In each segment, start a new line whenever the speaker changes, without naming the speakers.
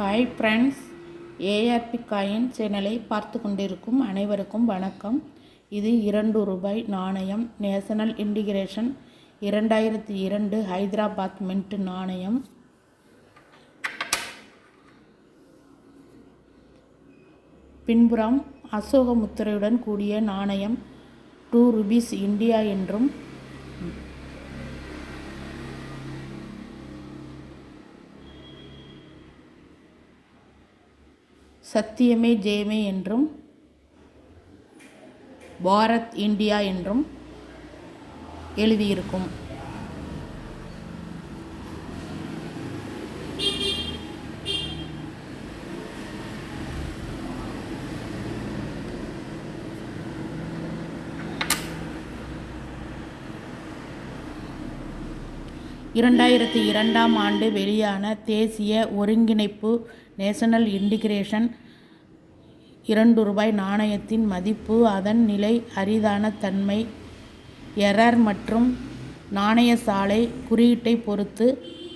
Hi friends. ARP coin சேனலை பார்த்து கொண்டிருக்கும் அனைவருக்கும் வணக்கம். இது இரண்டு ரூபாய் நாணயம். நேஷனல் இன்டிகிரேஷன் இரண்டாயிரத்தி இரண்டு ஹைதராபாத் மின்ட் நாணயம். பின்புறம் அசோக முத்திரையுடன் கூடிய நாணயம். டூ ருபீஸ் இந்தியா என்றும் சத்தியமே ஜெயமே என்றும் பாரத் இந்தியா என்றும் எழுதியிருக்கும். இரண்டாயிரத்தி இரண்டாம் ஆண்டு வெளியான தேசிய ஒருங்கிணைப்பு நேஷனல் இன்டிகிரேஷன் இரண்டு ரூபாய் நாணயத்தின் மதிப்பு அதன் நிலை அரிதான தன்மை எரர் மற்றும் நாணய சாலை குறியீட்டை பொறுத்து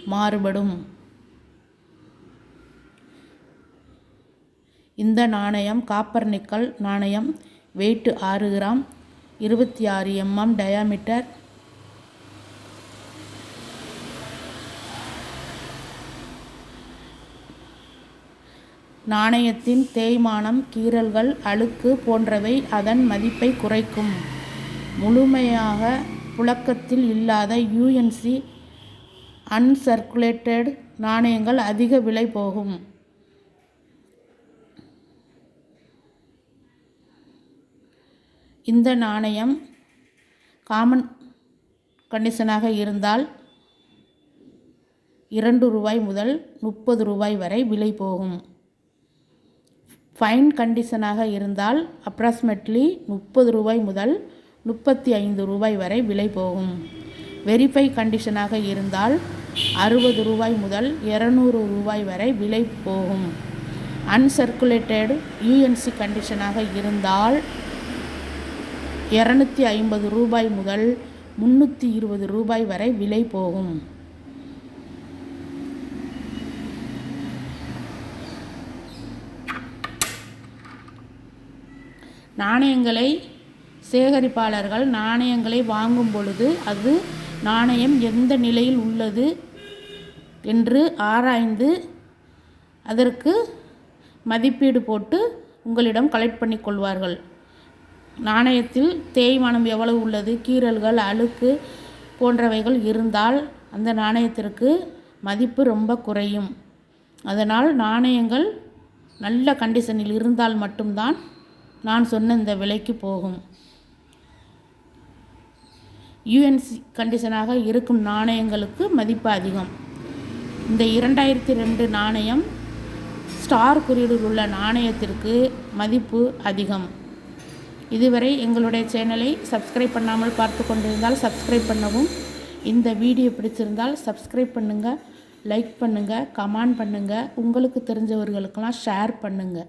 மாறுபடும். இந்த நாணயம் காப்பர் நிக்கல் நாணயம் வெயிட் ஆறு கிராம் இருபத்தி ஆறு எம்எம் டயாமீட்டர் நாணயத்தின் தேய்மானம் கீறல்கள் அழுக்கு போன்றவை அதன் மதிப்பை குறைக்கும். முழுமையாக புழக்கத்தில் இல்லாத யூஎன்சி அன்சர்க்குலேட்டட் நாணயங்கள் அதிக விலை போகும். இந்த நாணயம் காமன் கண்டிஷனாக இருந்தால் இரண்டு ரூபாய் முதல் முப்பது ரூபாய் வரை விலை போகும். ஃபைன் கண்டிஷனாக இருந்தால் அப்ராக்சிமேட்லி முப்பது ரூபாய் முதல் முப்பத்தி ஐந்து ரூபாய் வரை விலை போகும். வெரிஃபை கண்டிஷனாக இருந்தால் அறுபது ரூபாய் முதல் இரநூறு ரூபாய் வரை விலை போகும். அன்சர்க்குலேட்டட் யூஎன்சி கண்டிஷனாக இருந்தால் இரநூத்தி ஐம்பது ரூபாய் முதல் முந்நூற்றி இருபது ரூபாய் வரை விலை போகும். நாணயங்களை சேகரிப்பாளர்கள் நாணயங்களை வாங்கும் பொழுது அது நாணயம் எந்த நிலையில் உள்ளது என்று ஆராய்ந்து அதற்கு மதிப்பீடு போட்டு உங்களிடம் கலெக்ட் பண்ணி கொள்வார்கள். நாணயத்தில் தேய்மானம் எவ்வளவு உள்ளது? கீறல்கள் அழுக்கு போன்றவைகள் இருந்தால் அந்த நாணயத்திற்கு மதிப்பு ரொம்ப குறையும். அதனால் நாணயங்கள் நல்ல கண்டிஷனில் இருந்தால் மட்டும்தான் நான் சொன்ன இந்த விலைக்கு போகும். யூஎன்சி கண்டிஷனாக இருக்கும் நாணயங்களுக்கு மதிப்பு அதிகம். இந்த இரண்டாயிரத்தி ரெண்டு நாணயம் ஸ்டார் குறியீடு உள்ள நாணயத்திற்கு மதிப்பு அதிகம். இதுவரை எங்களுடைய சேனலை சப்ஸ்கிரைப் பண்ணாமல் பார்த்து கொண்டிருந்தால் சப்ஸ்கிரைப் பண்ணவும். இந்த வீடியோ பிடிச்சிருந்தால் சப்ஸ்கிரைப் பண்ணுங்கள் லைக் பண்ணுங்கள் கமெண்ட் பண்ணுங்கள் உங்களுக்கு தெரிஞ்சவர்களுக்கெல்லாம் ஷேர் பண்ணுங்கள்